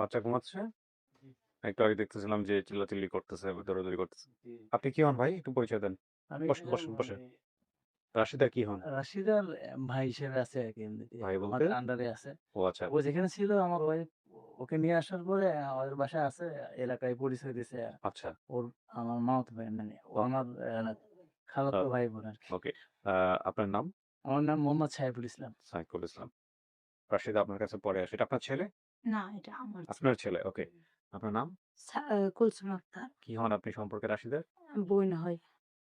বাচ্চা ঘুমাচ্ছে। একটু আগে দেখতেছিলাম যে চিল্লাচিল্লি করতেছে দৌড়াদৌড়ি করতেছে। আপনি কি হন ভাই? একটু পরিচয় দেন। আমি বসেন, বসেন, বসেন। রাশিদা কি হন? রাশিদার ভাই হিসেবে আছে আর কি। ভাই বলতে? আন্ডারে আছে। ও আচ্ছা। ও যেখানে ছিল আমার ওয়াইফ ওকে নিয়ে আসার পরে আমাদের বাসায় আছে এলাকায় পরিচয় দিছে। আচ্ছা। ওর আমার মামাতো ভাই মানে ও আমার খালাতো ভাই বোন আর ওকে আপনার নাম? আমার নাম মোহাম্মদ সাইফুল ইসলাম। সাইকুল ইসলাম। রাশিদা আপনার কাছে পরে আসে। এটা আপনার ছেলে? না এটা আমার আপনার ছেলে ওকে। আপনার নাম? সা- আহ, কুলসুম আক্তার। কি হন আপনি সম্পর্কে রাশিদার? বই না হয়।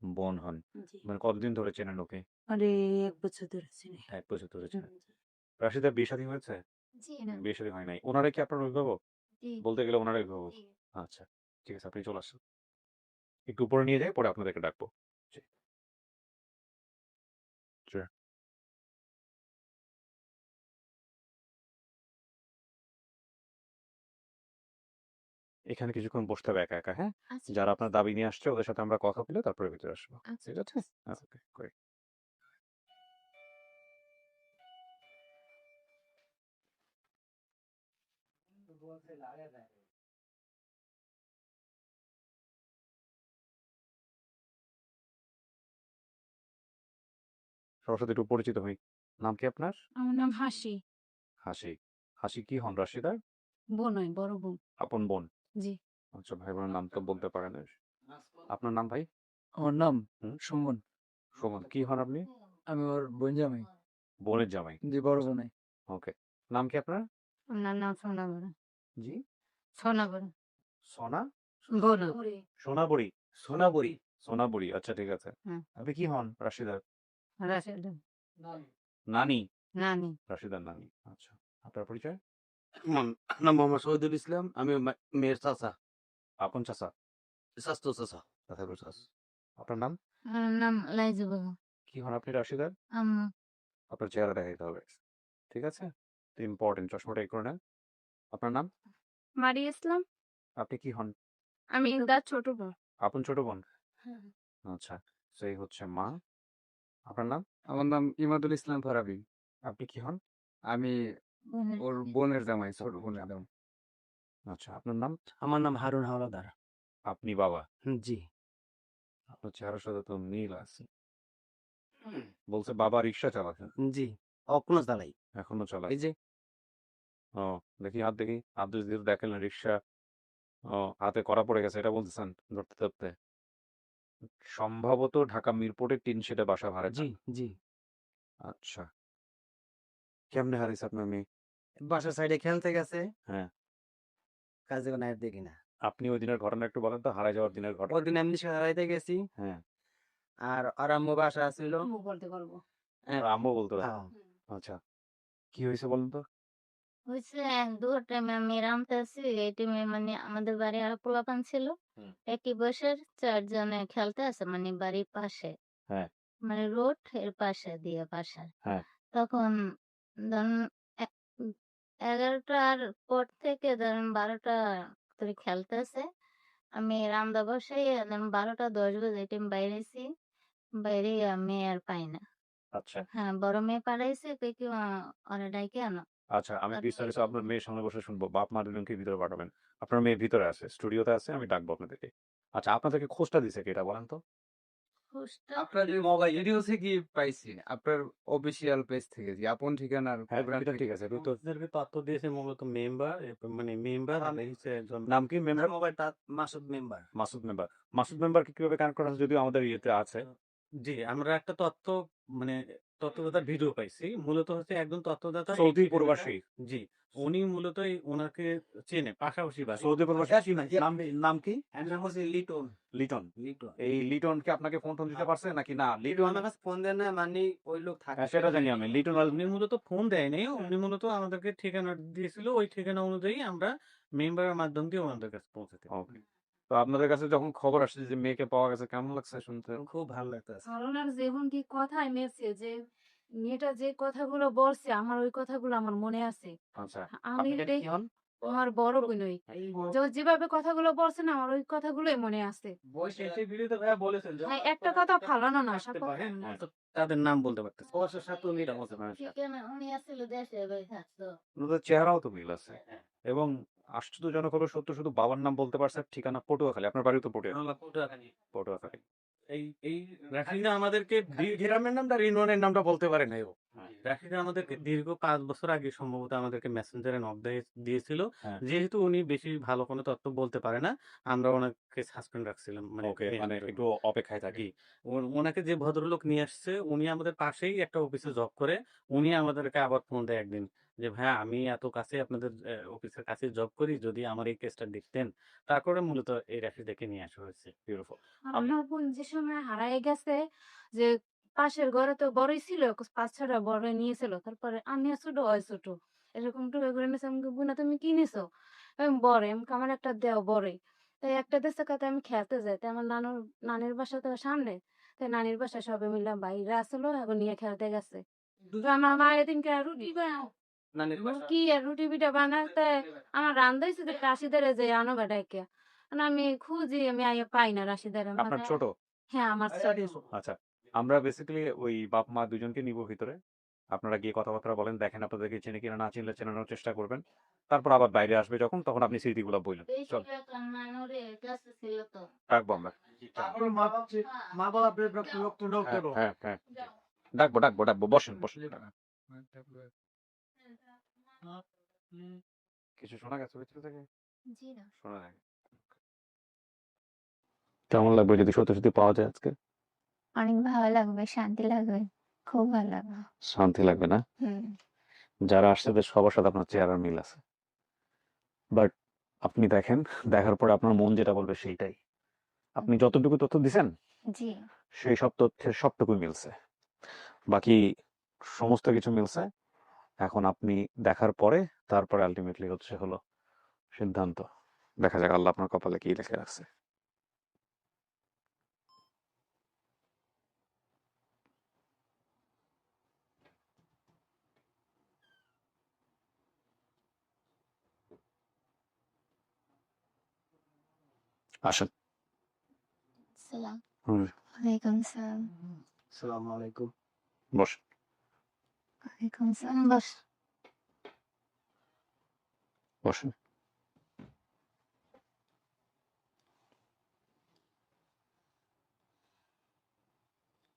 বোন হন। জি। মানে কতদিন ধরে চেনেন ওকে? মানে এক বছর ধরে চিনি। এক বছর ধরে চেনেন। রাশিদা বিয়ে শাদী হয়েছে? জি না। বিয়ে শাদী হয় নাই। ওনারা কি আপনার অভিভাবক? জি। বলতে গেলে ওনারা অভিভাবক। জি। আচ্ছা ঠিক আছে আপনি চলে আসুন। একটু উপরে নিয়ে যাই পরে আপনাদেরকে ডাকবো। এখানে কিছুক্ষণ বসতে হবে একা একা হ্যাঁ? আচ্ছা যারা আপনার দাবি নিয়ে আসছে ওদের সাথে আমরা কথা বলে তারপরে ভিতরে আসব। আচ্ছা ঠিক আছে? আচ্ছা ওকে great. সরস্বতী একটু পরিচিত হই। নাম কি আপনার? আমার নাম হাসি। হাসি। হাসি কি হন রাশিদার? বোন হয় বড় বোন। আপন বোন। জি। আচ্ছা ভাই বোনের নাম তো বলতে পারেন আপনার নাম ভাই? আমার নাম হুম? সুমন। সুমন কি হন আপনি? আমি ওর বোন জামাই। বোনের জামাই। জি বড় বোনাই। ওকে নাম কি আপনার? ওনার নাম সোনাবড়া জি? সোনাবড়া সোনা? বোন। সোনাবড়ি সোনাবড়ি সোনাবড়ি আচ্ছা ঠিক আছে। হুম। আপনি কি হন রাশিদার? রাশেদা। নানি? নানি। রাশিদার নানি আচ্ছা। আপনার পরিচয়? নাম মোহাম্মদ শহীদুল ইসলাম আমি মেয়ের চাচা। আপন চাচা? স্বাস্থ্য চাচা আপনার নাম? আমার নাম লাইজু বাবা কি হন আপনি রাশিদার? আম্মা। আপনার চেহারা দেখাইতে হবে ঠিক আছে? ইম্পর্টেন্ট চশমাটা এই করে নেন আপনার নাম? মারি ইসলাম। আপনি কি হন? আমি তার ছোট বোন। আপন ছোট বোন? আচ্ছা সেই হচ্ছে মা। আপনার নাম? আমার নাম ইমাদুল ইসলাম ফারাবি। আপনি কি হন? আমি ওর বোনের জামাই ছোট বোনের জামাই। আচ্ছা আপনার নাম? আমার নাম হারুন হাওলাদার। আপনি বাবা? জি। আপনার চেহারার সাথে তো মিল আছে। বলছে বাবা রিক্সা চালাতেন জি অকুনা চালাই। এখনও চালায়। এই যে ও দেখি হাত দেখি। হাত যদি দেখেন রিক্সা ও হাতে করা পড়ে গেছে এটা বলতেছেন ধরতে ধরতে? সম্ভবত ঢাকা মিরপুরে টিন সেটা বাসা ভাড়া জি জি। আচ্ছা। কেমনে হারিস আপনার মেয়ে? বাসার সাইডে খেলতে গেছে। হ্যাঁ। কাজে কোনো দেখি না। আপনি ওই দিনের ঘটনা একটু বলেন তো হারাই যাওয়ার দিনের ঘটনা। ওদিন এমনি হারাইতে গেছি। হ্যাঁ। আর আর আম্মু বাসা ছিল। বলতে পারব। আর আম্মু বলতো হ্যাঁ। আচ্ছা কি হয়েছে বলুন তো? হয়েছে দু টাইমে আমি রামতাছি এই টাইমে মানে আমাদের বাড়ি আর পোলাপান ছিল। একই বয়সের চারজনে খেলতে আছে মানে বাড়ির পাশে। হ্যাঁ। মানে রোডের পাশে দিয়ে পাশে হ্যাঁ। তখন এগারোটার পর থেকে ধরুন বারোটা ধরে খেলতেছে। আমি রামদা বসাই ধরুন বারোটা দশ বাজে টাইম বাইরেছি। বাইরে আমি আর পাই না। আচ্ছা। হ্যাঁ বড় মেয়ে পাঠাইছে কই কি ওরা ডাইকে আনো। আচ্ছা আমি বিস্তারিত আপনার মেয়ের সামনে বসে শুনব। বাপ মা দুজনকে ভিতরে পাঠাবেন। আপনার মেয়ে ভিতরে আছে স্টুডিওতে আছে আমি ডাকবো আপনাদেরকে। আচ্ছা আপনাদেরকে খোঁজটা দিছে কি এটা বলেন তো? আপনার যে মোবাইল এটি হচ্ছে কি পাইছি আপনার অফিসিয়াল পেজ থেকে যে আপন ঠিকানার হ্যাঁ। ঠিক আছে তথ্য দিয়েছে মূলত মেম্বার মানে মেম্বার হচ্ছে নাম কি মেম্বার মোবাইল তার মাসুদ মেম্বার মাসুদ মেম্বার মাসুদ মেম্বারকে কীভাবে কানেক্ট করা যদি আমাদের ইয়েতে আছে। জি আমরা একটা তথ্য মানে তথ্যদাতার ভিডিও পাইছি। মূলত হচ্ছে একজন তথ্যদাতা এই সৌদি প্রবাসী। জি উনি মূলত ওনাকে চেনে পাশাপাশি বাড়ি সৌদি প্রবাসী? নাম নাম কি? এর নাম হচ্ছে লিটন। লিটন। লিটন। এই লিটন কি আপনাকে ফোন টোন দিতে পারছে নাকি না? লিটন আমার কাছে ফোন দেয় না মানে ওই লোক থাকে। হ্যাঁ, সেটা জানি আমি। লিটন উনি মূলত ফোন দেয়নি। উনি মূলত আমাদেরকে ঠিকানা দিয়েছিল। ওই ঠিকানা অনুযায়ী আমরা মেম্বারের মাধ্যম দিয়ে ওনাদের কাছে পৌঁছাতে ওকে তো আপনাদের কাছে যখন খবর আসছে যে মেয়েকে পাওয়া গেছে কেমন লাগছে শুনতে? খুব ভালো লাগতেছে। যেমন কি যে মেয়েটা যে কথাগুলো বলছে আমার ওই কথাগুলো আমার মনে আছে। আচ্ছা আমি আমার বড় যেভাবে কথাগুলো বলছে না আমার ওই কথাগুলোই মনে আছে। বলেছেন হ্যাঁ, একটা কথা ফালানো না তো তাদের নাম বলতে পারতেছে থাকতো ওনাদের চেহারাও তো মিল আছে। এবং আশ্চর্যজনক হলো সত্য শুধু বাবার নাম বলতে পারছে ঠিকানা পটুয়াখালী। আপনার বাড়ি তো পটুয়া পটুয়াখালী। পটুয়াখালী। এই এই রাশিদা আমাদেরকে গ্রামের নামটা রিনোনের নামটা বলতে পারে নাই ও। হ্যাঁ। আমাদেরকে দীর্ঘ পাঁচ বছর আগে সম্ভবত আমাদেরকে মেসেঞ্জারে নক দিয়েছিল। হ্যাঁ। যেহেতু উনি বেশি ভালো কোনো তথ্য বলতে পারে না আমরা ওনাকে সাসপেন্ড রাখছিলাম মানে ওকে মানে একটু অপেক্ষায় থাকি। ওনাকে যে ভদ্রলোক নিয়ে আসছে উনি আমাদের পাশেই একটা অফিসে জব করে উনি আমাদেরকে আবার ফোন দেয় একদিন। যে ভাইয়া আমি এত কাছে আপনাদের অফিসের কাছে জব করি যদি আমার এই কেসটা দেখতেন তারপরে মূলত এই রাশিদাকে নিয়ে আসা হয়েছে বিউটিফুল আমার বোন যে সময় হারায় গেছে যে পাশের ঘরে তো বড়ই ছিল পাঁচ ছটা বড় নিয়েছিল তারপরে আমি ছোট হয় ছোট এরকম টুকে করে নিয়েছে আমাকে বোনা তুমি কিনেছো আমি বড় আমাকে আমার একটা দেও বড়ই তাই একটা দেশে কাতে আমি খেলতে যাই তাই আমার নানুর নানির বাসা তো সামনে তাই নানির বাসা সবাই মিলে বাইরে আসলো এখন নিয়ে খেলতে গেছে। তো আমার মা এদিনকে রুটি কি আর রুটি পিঠা বানাতে আমার রান্দাইছে যে রাশিদারে যে আনো বেটাইকে আমি খুঁজি আমি আইয়া পাই না রাশিদারে আপনার ছোট? হ্যাঁ আমার ছোট। আচ্ছা আমরা বেসিক্যালি ওই বাপ মা দুজনকে নিব ভিতরে। আপনারা গিয়ে কথাবার্তা বলেন দেখেন আপনাদেরকে চেনে কিনা না চিনলে চেনানোর চেষ্টা করবেন। তারপর আবার বাইরে আসবে যখন তখন আপনি স্মৃতিগুলো বললেন। চল ডাকবো আমরা হ্যাঁ হ্যাঁ হ্যাঁ। ডাকবো ডাকবো ডাকবো। বসেন বসেন। কিছু শোনা গেছে ভিতর থেকে? জি না। শোনা যায় কেমন লাগবে যদি সত্যি সত্যি পাওয়া যায় আজকে? অনেক ভালো লাগবে শান্তি লাগবে খুব ভালো লাগবে। শান্তি লাগবে না? হুম। যারা আসছে তাদের সবার সাথে আপনার চেহারার মিল আছে। বাট আপনি দেখেন দেখার পরে আপনার মন যেটা বলবে সেইটাই। আপনি যতটুকু তথ্য দিছেন জি। সেই সব তথ্যের সবটুকুই মিলছে। বাকি সমস্ত কিছু মিলছে। এখন আপনি দেখার পরে তারপরে আলটিমেটলি হচ্ছে হলো সিদ্ধান্ত। দেখা যাক আল্লাহ আপনার কপালে কি লিখে রাখছে। আসেন। সালাম। হুম, ওয়ালাইকুম সালাম। আলাইকুম। বসেন। সালাম বসেন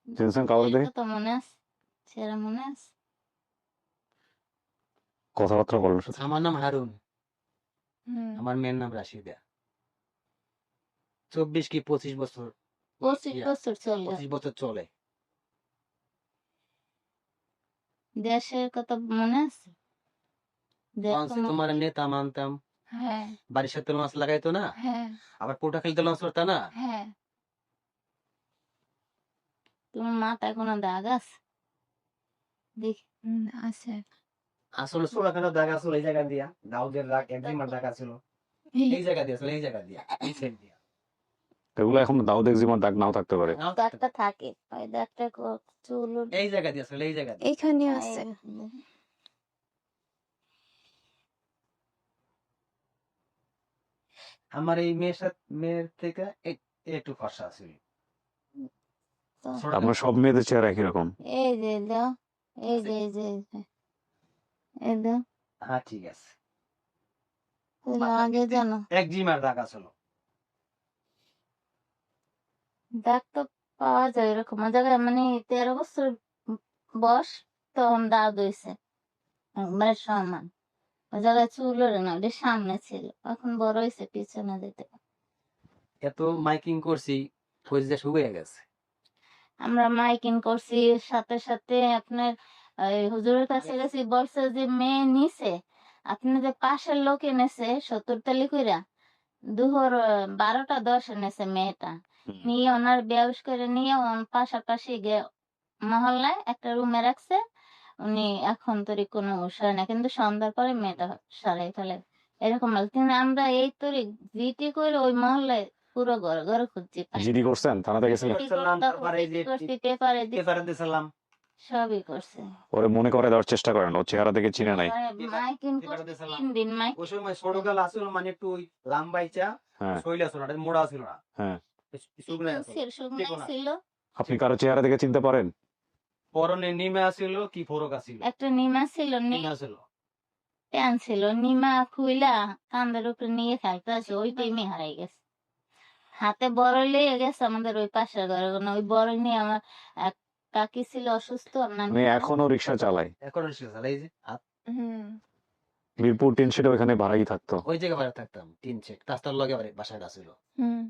চিনছেন কাউকে দেখে? তো মনে আছে সেরা মনে আছে কথাবার্তা বলেন। আমার নাম হারুন হুম আমার মেয়ের নাম রাশিদা চব্বিশ কি পঁচিশ বছর পঁচিশ বছর চলে পঁচিশ বছর চলে দেশের কথা মনে আছে? তোমার- তোমার নেতা মানতাম। হ্যাঁ। বাড়ির সাথে লঞ্চ লাগাইতো না? হ্যাঁ। আবার পোটা খেলতে লঞ্চ করতো না? হ্যাঁ। তোমার মাথায় কোনো দাগ আছে? দেখ। আছে। আসলে দাগ আসলে এই জায়গা দিয়া। দাউদের দাগ একজিমার দাগ আছিল। এই জায়গা দিয়া আসলে এই জায়গা দিয়া এই সাইড দিয়া। এগুলো এখন দাউদ এক্সিমার দাগ নাও থাকতে পারে। নাও দাগটা থাকে ওই দাগটা ক- চুল এই জায়গা দিয়া আসলে এই জায়গা এইখানে আছে। আমার এই মেয়ের সাথে মেয়ের থেকে এক- একটু ফর্সা ছোট আপনার সব মেয়েদের চেহারা একই রকম। এই যে দাও। এই যে এই যে এই দাও। হ্যাঁ ঠিক আছে। আগে জানো। একজিমার দাগ আসলো দাগ তো পাওয়া যায় এরকম। জায়গায় মানে তেরো বছর বয়স তখন দাগ হয়েছে। একবারে সমান। ওই জায়গায় চুল না ওটা সামনে ছিল। এখন বড় হয়েছে পিছনে দিতে এত মাইকিং করছি শুকিয়ে গেছে। আমরা মাইকিং করছি সাথে সাথে আপনার হুজুরের কাছে গেছি বলছে যে মেয়ে নিছে। আপনি যে পাশের লোক এনেছে সত্তর তালি কইরা দুহর বারোটা দশ এনেছে মেয়েটা। নিয়ে ওনার ব্যবস করে নিয়ে ওন পাশাপাশি গে মহল্লায় একটা রুমে রাখছে। উনি এখন তরি কোনো উৎসাহ না কিন্তু সন্ধ্যার পরে মেয়েটা সারাই ফেলে। এরকম। কিন্তু আমরা এই তরি জিটি করে ওই মহল্লায় পুরো ঘরে ঘরে খুঁজছি জিডি করছেন? থানাতে গেছিলেন? পেপারে পেপারে সবই করছে। ওরে মনে করে দেওয়ার চেষ্টা করেন ও চেহারা দেখে চিনে নাই। মাইকিং তিন দিন মাইক ওই সময় আসলো মানে একটু ওই লাম্বাইচা হ্যাঁ। শৈলা ছিল না মোড়া ছিল না। হ্যাঁ। ছিল। ছিল আপনি কারও চেহারা দেখে চিনতে পারেন? পরনে নিমে আসিল কি ফরক আসিল একটা নিমা ছিল নি- নিমে আসিল প্যান ছিল নিমা খুইলা কান্দের উপরে নিয়ে খেলতে আছে ওই টাইমে হারাই গেছে। হাতে বড় লেগে গেছে আমাদের ওই পাশের ঘরে ওই বড় নিয়ে আমার কাকি ছিল অসুস্থ আমি এখনও রিক্সা চালাই এখন ছিল স্যার এই যে হুম। মিরপুর টিন সেটা ওখানে ভাড়াই থাকতো। ওই জায়গায় বাড়ি থাকতাম তিন সেট রাস্তার লগে বাসায় আসিল হুম।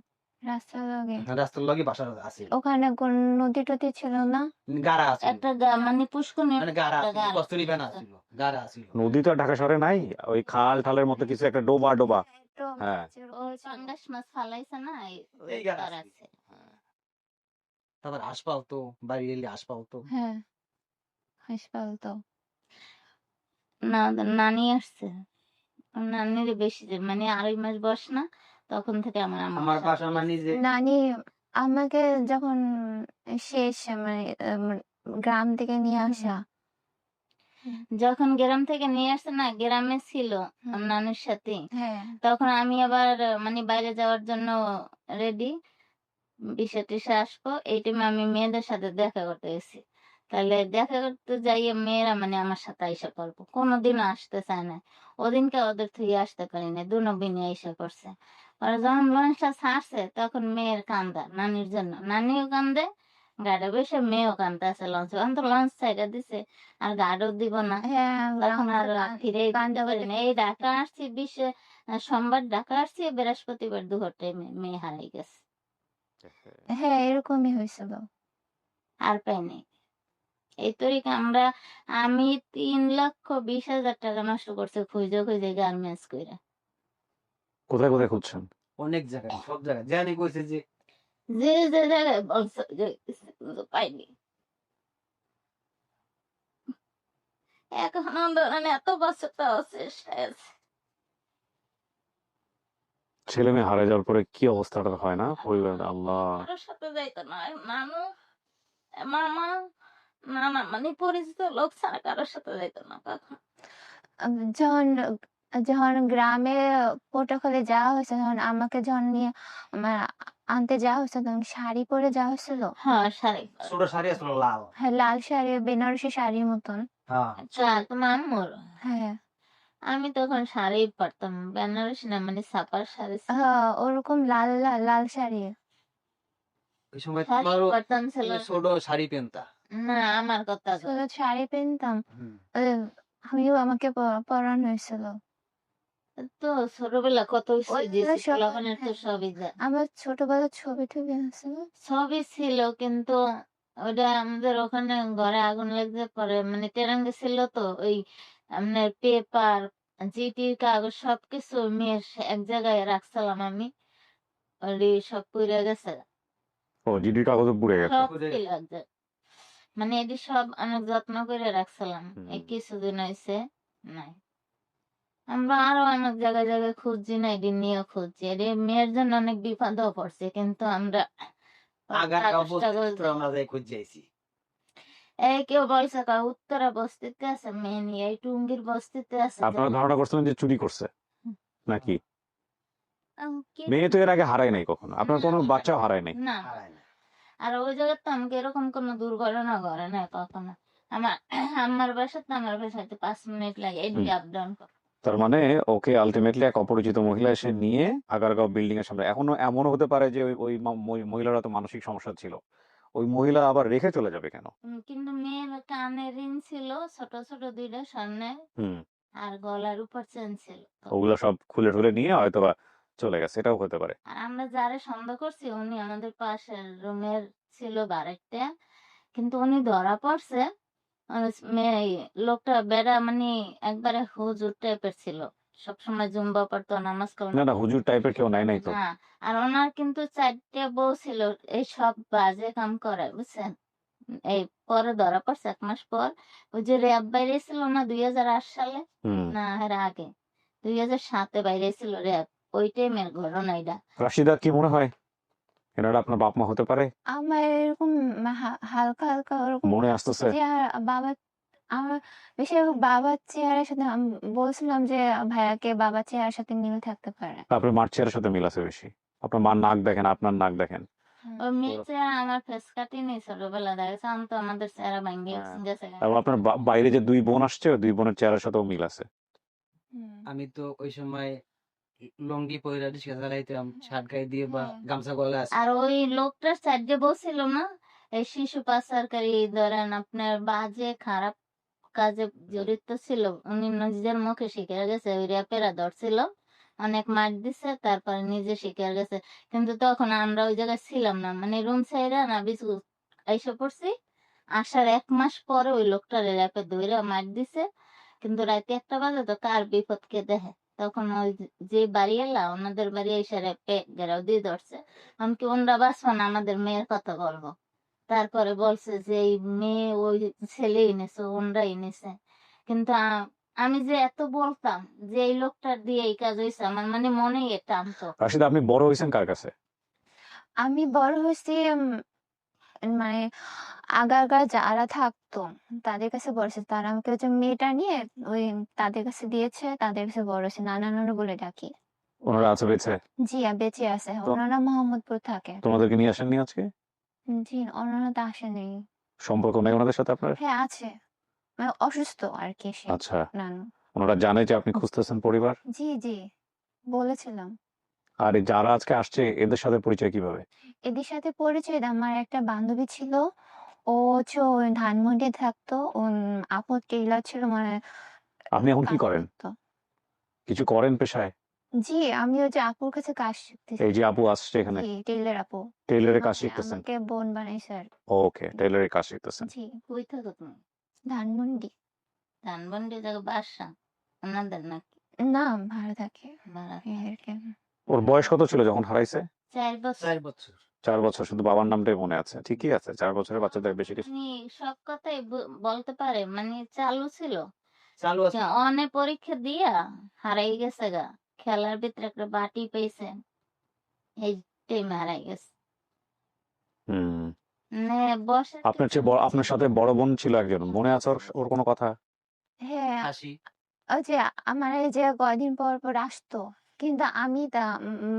রাস্তার লগে? রাস্তার লগে বাসার আসিল ওখানে কোন নদী টদী ছিল না? গাড়া আসিল একটা মানে পুষ্করণী মানে গাড়া একটা আসিল গাড়া কস্তুরি ভ্যান ছিল। গাড়া আসিল নদী তো ঢাকা শহরে নাই ওই খাল ঠালের মতো কিছু একটা ডোবা ডোবা। হ্যাঁ। ওই ছিল। মাছ ফালাইছে না এই- এই গাড়া আছে। আছে। তারপর বাড়ি এলে হ্যাঁ হাসপাতাল তো না নানি আসছে। নানির বেশি মানে আড়াই মাস বয়স না তখন থেকে আমার আমার বাসা আমার আছে। নিজে নানি আমাকে যখন শেষ মানে গ্রাম থেকে নিয়ে আসা। যখন গ্রাম থেকে নিয়ে আসছে না গ্রামে ছিল নানির সাথে। হ্যাঁ। তখন আমি আবার মানে বাইরে যাওয়ার জন্য রেডি বিশে টিশে আসব। এই টাইমে আমি মেয়েদের সাথে দেখা করতে গেছি। তাহলে দেখা করতে যাইয়ে মেয়েরা মানে আমার সাথে আইসা করব কোনোদিনও আসতে চায় না। ওদিনকে ওদের থেকে আসতে পারি না। দু নবীনে এসে করছে। আর যখন লঞ্চটা ছাড়ছে তখন মেয়ের কান্দা নানির জন্য। নানিও কান্দে গাড়ি বসে মেয়েও কান্দতে আছে লঞ্চ এখন তো লঞ্চ সাইডে দিছে আর গাড়িও দিব না। হ্যাঁ তখন আর ফিরে এই ঢাকা আসছি বিশ্বে সোমবার ঢাকা আসছি বৃহস্পতিবার দুপুর টাইমে মেয়ে হারাই গেছে। হ্যাঁ এরকমই হয়েছিল আর পাইনি এই তরিকা আমরা আমি তিন লক্ষ বিশ হাজার টাকা নষ্ট করছি খুঁজে খুঁজে গার্মেন্টস করে কোথায় কোথায় খুঁজছেন? অনেক জায়গায় সব জায়গায়। জানি কইছে যে যে যে জায়গায় বলছে যে পাইনি। এখনও ধরেন এত বছর তো ছেলে মেয়ে হারিয়ে যাওয়ার পরে কি অবস্থাটা হয় না? পরিবারের আল্লাহ। কারোর সাথে যাইতো না নানু মামা নানা মানে পরিচিত লোক ছাড়া কারোর সাথে যাইতো না। কখন যখন যখন গ্রামে পটুয়াখালী যাওয়া হয়েছে তখন আমাকে যখন নিয়ে আমার আনতে যাওয়া হয়েছে তখন শাড়ি পরে যাওয়া হয়েছিল। হ্যাঁ শাড়ি ছোট শাড়ি আসলো লাল। হ্যাঁ লাল শাড়ি বেনারসি শাড়ির মতন। হ্যাঁ। আচ্ছা তোমার আম্মুর হ্যাঁ। আমি তখন শাড়ি পরতাম বেনারসি না মানে ছাপার শাড়ি হ্যাঁ ওরকম লাল লাল লাল শাড়ি। ওই সময় শাড়ি তোমারও ছোট শাড়ি পেনতা? না আমার কথা ছোট শাড়ি পেনতাম। আমিও আমাকে পরানো হয়েছিল। তো ছোটবেলা কত তো হ্যাঁ। সবই আমার ছোটবেলার ছবি টবি আছে সবই ছিল কিন্তু ওটা আমাদের ওখানে ঘরে আগুন লাগতে পরে মানে টেরাঙ্গে ছিল তো ওই আপনার পেপার জিটির কাগজ সবকিছু এক জায়গায় রাখছিলাম আমি। ওই সব পুড়ে গেছে। ও জিডির কাগজে পুড়ে গেছে? সব ছিল এক জায়গায়। মানে এটি সব অনেক যত্ন করে রাখছিলাম। এই কিছুদিন হয়েছে নাই। আমরা আরও অনেক জায়গায় জায়গায় খুঁজছি না এটি নিয়ে খুঁজছি। এটি মেয়ের জন্য অনেক বিপদেও পড়ছে কিন্তু আমরা এই কেউ বলছে উত্তরা বস্তিতে আছে মেয়ে নিয়ে এই টুঙ্গির বস্তিতে আছে আপনারা ধারণা করছিলেন যে চুরি করছে নাকি? মেয়ে তো এর আগে হারায় নাই কখনো। আপনার কোনো বাচ্চাও হারায় নাই? না। আর ওই জায়গায় তো আমাকে এরকম কোনো দুর্ঘটনা ঘটে না কখনো। আমার আমার বাসা তো আমার বাসাতে পাঁচ মিনিট লাগে এদিকে আপ ডাউন তার মানে ওকে আলটিমেটলি এক অপরিচিত মহিলা এসে নিয়ে আগারগাঁও বিল্ডিং এর সামনে। এখনও এমনও হতে পারে যে ওই- ওই মা- মহি- মহিলার তো মানসিক সমস্যা ছিল। ওই মহিলা আবার রেখে চলে যাবে কেন? কিন্তু মেয়ের কানে রিং ছিল ছোট ছোট দুইটা সামনে। হুম। আর গলার উপর চেন ছিল। তো। ওগুলো সব খুলে টুলে নিয়ে হয়তো বা চলে গেছে এটাও হতে পারে। আর আমরা যারে সন্দেহ করছি উনি আমাদের পাশের রুমের ছিল বারেকটা। কিন্তু উনি ধরা পড়ছে। লোকটা বেড়া মানে একবারে হুজুর টাইপের ছিল। সবসময় জুম্বা পড়তো নামাজ কালাম না না হুজুর টাইপের কেউ নাই নাই তো। আর ওনার কিন্তু চারটে বউ ছিল এই সব বাজে কাম করে বুঝছেন? এই পরে ধরা পড়ছে এক মাস পর। ওই যে র্যাব বাইরে ছিল না দুই হাজার আট সালে? না এর আগে। দুই হাজার সাতে বাইরে ছিল র্যাব। ওই টাইমের ঘটনা এটা রাশিদা কি মনে হয়? এনারা আপনার বাপ মা হতে পারে? আমার এরকম হা- হালকা হালকা ওরকম মনে আসতেছে। চেহারা বাবা আমার বেশিরভাগ বাবার চেহারার সাথে আমি বলছিলাম যে ভাইয়াকে বাবার চেহারার সাথে মিল থাকতে পারে। আপনার মার চেহারার সাথে মিল আছে বেশি। আপনার মার নাক দেখেন আপনার নাক দেখেন। ওই আমার ফেস কাটিনি ছোটবেলা দেখেছে আমি তো আমাদের চেহারা ভাঙ্গি হ্যাঁ। গেছে এবং আপনার বা- বাইরে যে দুই বোন আসছে ওই দুই বোনের চেহারার সাথেও মিল আছে। আমি তো ওই সময় লঙ্গি পরে রিক্সা চালাইতাম শার্ট গায়ে দিয়ে বা হ্যাঁ। গামছা গলা আর ওই লোকটার সাহায্যে বলছিল না এই শিশু পাচারকারী ধরেন আপনার বাজে খারাপ কাজে জড়িত ছিল উনি নিজের মুখে শিখে গেছে ওই র্যাপেরা ধরছিল অনেক মার দিছে তারপরে নিজে শিখে গেছে। কিন্তু তখন আমরা ওই জায়গায় ছিলাম না মানে রুম সাইডা না বিস্কুট এসে পড়ছি। আসার এক মাস পরে ওই লোকটার র্যাপে ধরে মার দিছে কিন্তু রাতে একটা বাজে তো কার বিপদ কে দেখে? তখন ওই যে বাড়ি এলা ওনাদের বাড়ি এসে র্যাপে ঘেরাও দিয়ে ধরছে। এমনকি ওনরা বাঁচবো না? আমাদের মেয়ের কথা বলব। তারপরে বলছে যে এই মেয়ে ওই ছেলে এনেছে ওনরা এনেছে। কিন্তু আমি যে এত বলতাম যে এই লোকটার দিয়ে এই কাজ হয়েছে আমার মানে মনে এটা আনতো। রাশিদা আপনি বড় হয়েছেন কার কাছে? আমি বড় হয়েছি মানে আগারগাঁ যারা থাকতো তাদের কাছে হয়েছে তারা আমাকে হচ্ছে মেয়েটা নিয়ে ওই তাদের কাছে দিয়েছে তাদের কাছে হয়েছে নানা নানু বলে ডাকি। ওনারা আছে বেঁচে? জি বেঁচে আছে। ওনারা মোহাম্মদপুর থাকে। তোমাদেরকে নিয়ে আসেননি আজকে? জি ওনারা তো আসেনি সম্পর্ক নেই ওনাদের সাথে আপনার? হ্যাঁ আছে। মানে অসুস্থ আর কি সে আচ্ছা। নানু। ওনারা জানে যে আপনি খুঁজতেছেন পরিবার? জি জি বলেছিলাম। আর যারা আজকে আসছে এদের সাথে পরিচয় কীভাবে? এদের সাথে পরিচয় আমার একটা বান্ধবী ছিল ও হচ্ছে ওই ধানমন্ডি থাকতো আপদ টেইলার ছিল মানে আপনি এখন কি করেন। কিছু করেন পেশায়? জি আমি ওই যে আপুর কাছে কাজ শিখতেছি। এই যে আপু আসছে এখানে। জি টেইলার আপু। টেইলারের কাজ শিখতেছেন? আমাকে বোন বানাইছে আর ওকে টেইলারের কাজ শিখতেছেন। জি। কই থাকো তুমি? ধানমন্ডি। ধানবন্ডি জায়গা বাসা? ওনাদের নাকি? না ভাড়া থাকে। ভাড়া ওর বয়স কত ছিল যখন হারাইছে? চার বছর। চার বছর। চার বছর শুধু বাবার নামটাই মনে আছে। ঠিকই আছে চার বছরের বাচ্চাদের বেশি কিছু উনি সব কথাই ব- বলতে পারে মানে চালু ছিল। চালু আছে। অনেক পরীক্ষা দিয়া হারাই গেছে গা খেলার ভিতরে একটা বাটি পেয়েছে এই টাইমে হারাই গেছে। হুম। মানে বসে আপনার চেয়ে বড় আপনার সাথে বড় বোন ছিল একজন মনে আছে ওর ওর কোনো কথা? হ্যাঁ হাসি। ওই যে আমার এই যে কয়দিন পর পর আসতো কিন্তু আমি তা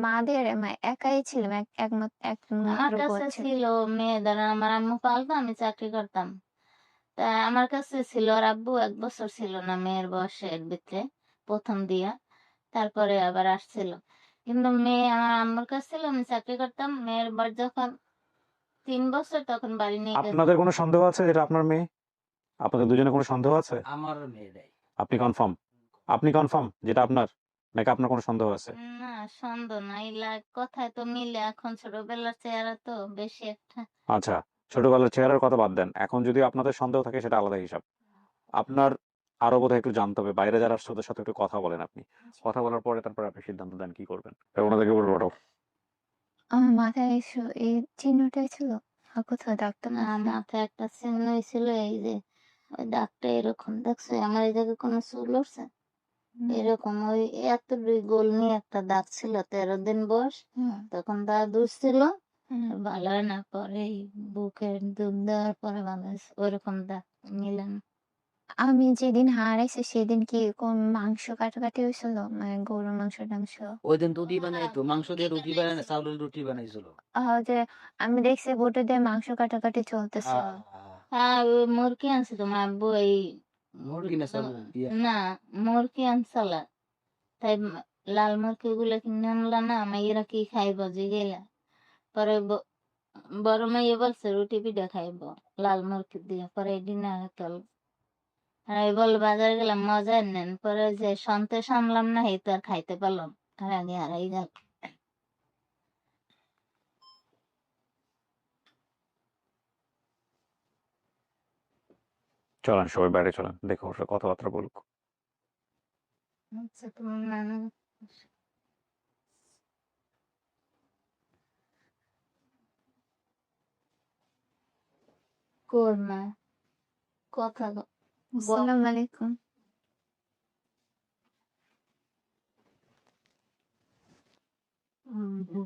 মাদের মা- একাই ছিলাম এক একমাত্র আমার একমাত্র বোন কাছে ছিল। ছিল মেয়ে ধরেন আমার আম্মু পালতো আমি চাকরি করতাম। তা আমার কাছে ছিল আর আব্বু এক বছর ছিল না মেয়ের বয়সের ভিতরে প্রথম দিয়া তারপরে আবার আসছিল। কিন্তু মেয়ে আমার আম্মুর কাছে ছিল আমি চাকরি করতাম মেয়ের বয়স যখন তিন বছর তখন বাড়ি নিয়ে গেছে। আপনাদের কোনো সন্দেহ আছে যেটা আপনার মেয়ে? আপনাদের দুজনে কোনো সন্দেহ আছে? আমার মেয়েটাই আপনি কনফার্ম আপনি কনফার্ম যেটা আপনার? নাকি আপনার কোনো সন্দেহ আছে? না সন্দেহ না। এলা কথায় তো মিলে। এখন ছোটবেলার চেহারা তো বেশি একটা। আচ্ছা ছোটবেলার চেহারার কথা বাদ দেন। এখন যদি আপনাদের সন্দেহ থাকে সেটা আলাদা হিসাব। আপনার আরও বোধহয় একটু জানতে হবে। বাইরে যারা আসছে ওদের সাথে একটু কথা বলেন আপনি। কথা বলার পরে তারপর আপনি সিদ্ধান্ত দেন কি করবেন। ওনাদেরকে বলব ওটাও আমার মাথায় এসো এই চিহ্নটাই ছিল। আর কোথাও ডাক্তার না মাথায় একটা চিহ্ন ছিল। এই যে ওই দাগটা এরকম। দেখছ? আমার এই জায়গায় কোনো চুল উঠছে? এরকম ওই এত দুই গোল নিয়ে একটা দাগ ছিল তেরো দিন বয়স। তখন দাগ ছিল ভালো হয় না পরে বুকের দুধ দেওয়ার পরে ভালো হয়েছে ওইরকম দাগ মিলে না আমি যেদিন হারাইছি সেদিন কি কোন মাংস কাটাকাটি হয়েছিল? মানে গরুর মাংস টাংস ওই দিন রুটি বানাইতো মাংস দিয়ে রুটি বানাই না চাউলের রুটি বানাইছিল। যে আমি দেখছি বোটে দিয়ে মাংস কাটাকাটি চলতেছে। আহ, হ্যাঁ ওই মুরগি আনছে তোমার আব্বু এই মুরগি না না মুরগি আনছালা। তাই লাল মুরগি গুলো কিনে আনলা না মাইয়েরা কি খাইব জিগেলা পরে ব- বড় মাইয়ে বলছে রুটি পিঠা খাইব লাল মুরগি দিয়ে। পরে এদিন তল আর এই বল বাজারে গেলাম মজা নেন। পরে যে সন্তেষ সামলাম না এই তো আর খাইতে পারলাম আর আগে হারাই গেল। চলেন সবাই বাইরে চলেন দেখো ওর সাথে কথাবার্তা বলুক আচ্ছা তোমার নানা কোরমা কথা আলাইকুম হুম।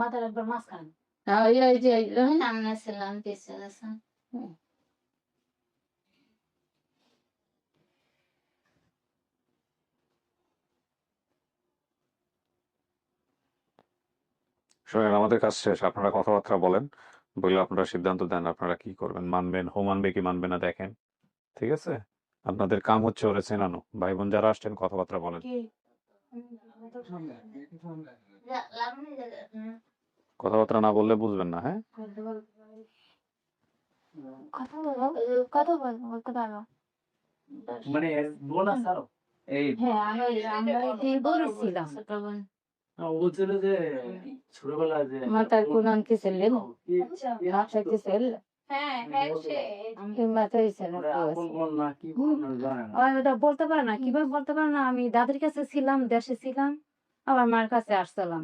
মাথার একবার মাঝখান। হ্যাঁ। যে ছিলাম শোনেন আমাদের কাজ শেষ। আপনারা কথাবার্তা বলেন বললে আপনারা সিদ্ধান্ত দেন আপনারা কি করবেন মানবেন হো মানবে কি মানবে না দেখেন ঠিক আছে? আপনাদের কাম হচ্ছে ওরে চেনানো। ভাই বোন যারা আসছেন কথাবার্তা বলেন। কথাবার্তা না বললে বুঝবেন না হ্যাঁ? কথা বলো কথা বলো বলতে পারো মানে বোন আরও? এই হ্যাঁ আমি বলেছিলাম ছোটবেলা যে কি? হ্যাঁ, হ্যাঁ, বলতে পারে না কীভাবে বলতে পারে না আমি দাদির কাছে ছিলাম দেশে ছিলাম আবার মার কাছে আসছিলাম।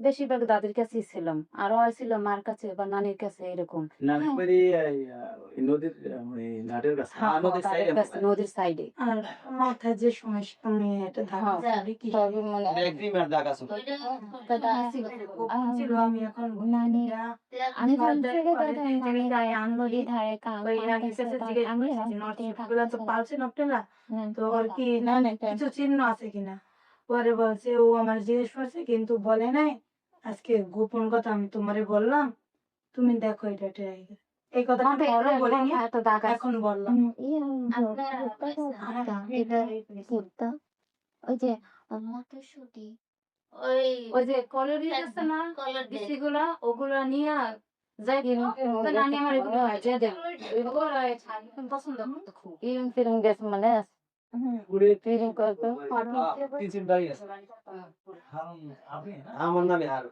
বেশিরভাগ দাদির কাছেই ছিলাম। আর ওই ছিল মার কাছে বা নানির কাছে এরকম। নদীর কাছে। হ্যাঁ, সাইডে কাছে, আর মাথায় যে সমস্যা আমি এটা ধারণা হ্যাঁ, মানে আমি এখন নানির আমি তো ওর কি কিছু। চিহ্ন আছে কিনা? পরে বলছে ও আমার জিজ্ঞেস করছে কিন্তু বলে নাই? আজকে গোপন কথা আমি তোমারে বললাম তুমি দেখো এটা ট্রাই এই কথাটা পরে বলিনি এত দাগ আছে। এখন বললাম। ওই যে মটরশুটি। ওই ওই যে কলের আছে না কলার বিচিগুলা ওগুলা নিয়ে যাই দিন নানি আমার এগুলো ভাজে দেন ওগুলা পছন্দ করতো খুব। ইরম ফিরম গেছে মানে আমার নামে আর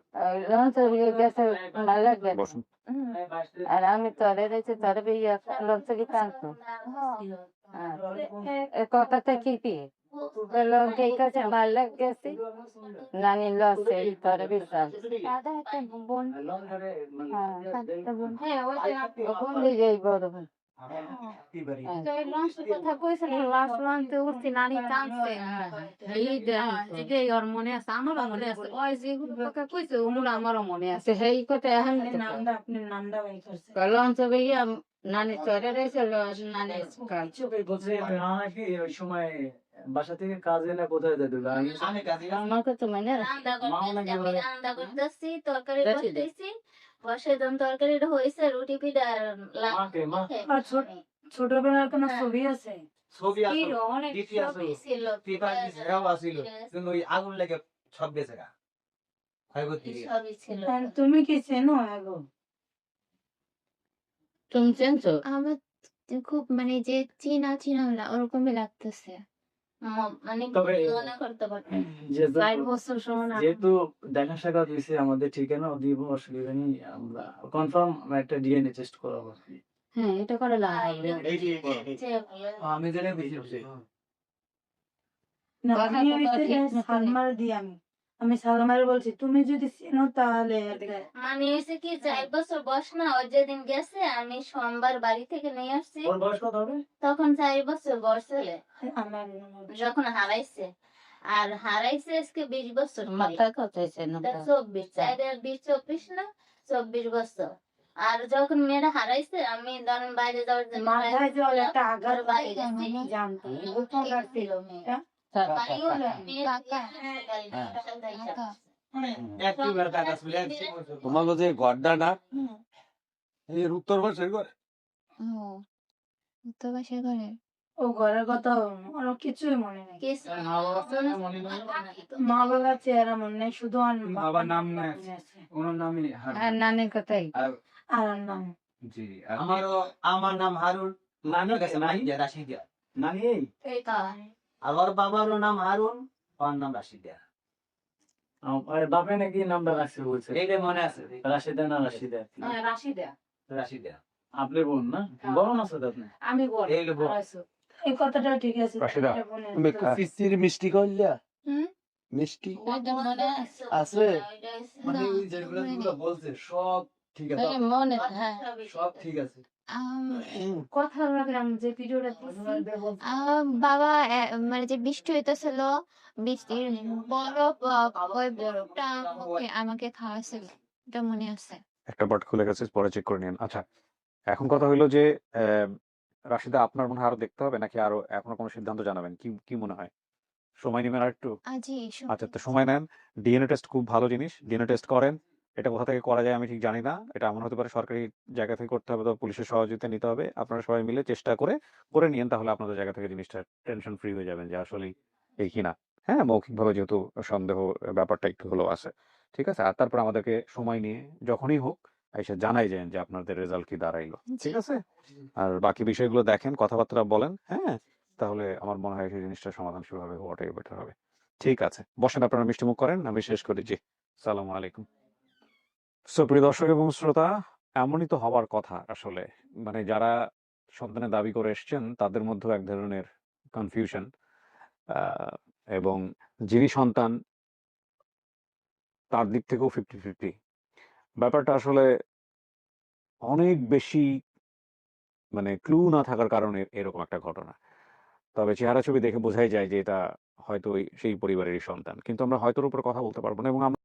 লঞ্চ গেছে ভালো লাগবে? আর আমি তলে রয়েছে ইয়ে লঞ্চ কি টানতো কথাটা কি কি? লঞ্চ এই কাছে ভালো লাগছে নানি দাদা একটা বোন। হ্যাঁ। হ্যাঁ ওই দিয়ে বড় তো মনে আছে আমারও মনে আছে। ওই কইছে আমারও মনে আছে। সেই কথা এখন লঞ্চে ভাইয়া নানি রয়েছে নানি ওই সময় বাসা থেকে কাজে না কোথায় যেত আমি আমি কাজে আমার কথা মনে রান্না করতেছি, করতেছি, তরকারি রাখি দে। বসতেছি। বসে যখন তরকারিটা হয়েছে, রুটি পিঠা আর আর ছোট ছোটবেলার কোনো ছবি আছে? ছবি ছিল, আছে। ওই আগুন লেগে সব হয়ে গেছে। তুমি কি চেনো আগো তুমি চেনছো? আমার খুব মানে যে চিনা চিনা ওরকমই লাগতেছে। ম- মানে। যেহেতু- দেখা সাক্ষাৎ হয়েছে আমাদের ঠিকানা দিব অসুবিধা নেই আমরা কনফার্ম একটা ডিএনএ টেস্ট করাবো হ্যাঁ এটা করে লাভ আমি জেনে বেশি আমি। সালমার বলছি তুমি যদি চেনো তাহলে মানে হয়েছে কি চার বছর বয়স না ওর যেদিন গেছে আমি সোমবার বাড়ি থেকে নিয়ে আসছি। তখন চার বছর বয়স আমার যখন হারাইছে আর হারাইছে আজকে বিশ বছর মাথা কথা চেনো চব্বিশ চার বিশ চব্বিশ না চব্বিশ বছর। আর যখন মেয়েটা হারাইছে আমি ধরেন বাইরে যাওয়ার জন্য মাথায় যে একটা আঘাত ওর গেছি। জানতো ছিল মেয়েটা। যে গড্ডা না এই উত্তর পাশের ঘরে? উত্তর পাশের ঘরে? ও ঘরের কথা কিছুই মনে নেই। মা বাবা চেহারা মনে বাবার চেহারা মনে নেই শুধু আমার বাবার নাম নেই। ওনার নামই আর নানির কথাই। আর নাম। জি আমারও আমার নাম হারুন। নানি গেছে নানি? রাশিদিয়া। নানি এই? এই তো। আর ওর বাবারও নাম হারুন ওর নাম রাশিদিয়া। বাপে নাকি নামটা রাশি বলছে? এইটা মনে আছে রাশিদা না রাশিদা রাশি রাশিদা আপনার বোন না? বড় না সাথে আপনি? আমি বল এই হলো এই কথাটা ঠিক আছে রাশিদা, মিষ্টি করলা হুম? মিষ্টি? আছে। আছে? ওইটা আছে। মানে ওই যেগুলো। বলছে সব ঠিক আছে। মনে হ্যাঁ। সব ঠিক আছে। কথা রাখলাম যে ভিডিওটা বাবা মানে যে বৃষ্টি হইতেছিল বৃষ্টির বরফ ওই বরফটা আমাকে আমাকে খাওয়াছিল। এটা মনে আছে। একটা পার্ট খুলে গেছে পরে চেক করে নিন। আচ্ছা এখন কথা হইল যে আহ, রাশিদা আপনার মনে হয় আরও দেখতে হবে নাকি আরও এখনও কোনো সিদ্ধান্ত জানাবেন? কি কি মনে হয়? সময় নেবেন আর একটু? আচ্ছা তো সময় নেন। ডিএনএ টেস্ট খুব ভালো জিনিস। ডিএনএ টেস্ট করেন। এটা কোথা থেকে করা যায় আমি ঠিক জানি না। এটা এমন হতে পারে সরকারি জায়গা থেকে করতে হবে তো পুলিশের সহযোগিতা নিতে হবে। আপনারা সবাই মিলে চেষ্টা করে করে নিন তাহলে আপনাদের জায়গা থেকে জিনিসটা টেনশন ফ্রি হয়ে যাবেন যে আসলে এই কিনা হ্যাঁ মৌখিকভাবে যেহেতু সন্দেহ ব্যাপারটা একটু হলেও আছে। ঠিক আছে? আর তারপর আমাদেরকে সময় নিয়ে যখনই হোক এসে জানাই যান যে আপনাদের রেজাল্ট কি দাঁড়াইলো। ঠিক আছে? আর বাকি বিষয়গুলো দেখেন কথাবার্তা বলেন হ্যাঁ? তাহলে আমার মনে হয় সেই জিনিসটার সমাধান শুরু হবে হওয়াটাই বেটার হবে। ঠিক আছে? বসেন আপনারা মিষ্টি মুখ করেন আমি শেষ করি। জি সালাম আলাইকুম। সো প্রিয় দর্শক এবং শ্রোতা, এমনই তো হওয়ার কথা আসলে। মানে যারা সন্তানের দাবি করে এসছেন, তাদের মধ্যেও এক ধরনের কনফিউশন এবং যিনি সন্তান, তার দিক থেকেও ফিফটি ফিফটি ব্যাপারটা আসলে অনেক বেশি মানে ক্লু না থাকার কারণে এরকম একটা ঘটনা। তবে চেহারা ছবি দেখে বোঝাই যায় যে এটা হয়তো সেই পরিবারেরই সন্তান। কিন্তু আমরা হয়তোর উপর কথা বলতে পারব না এবং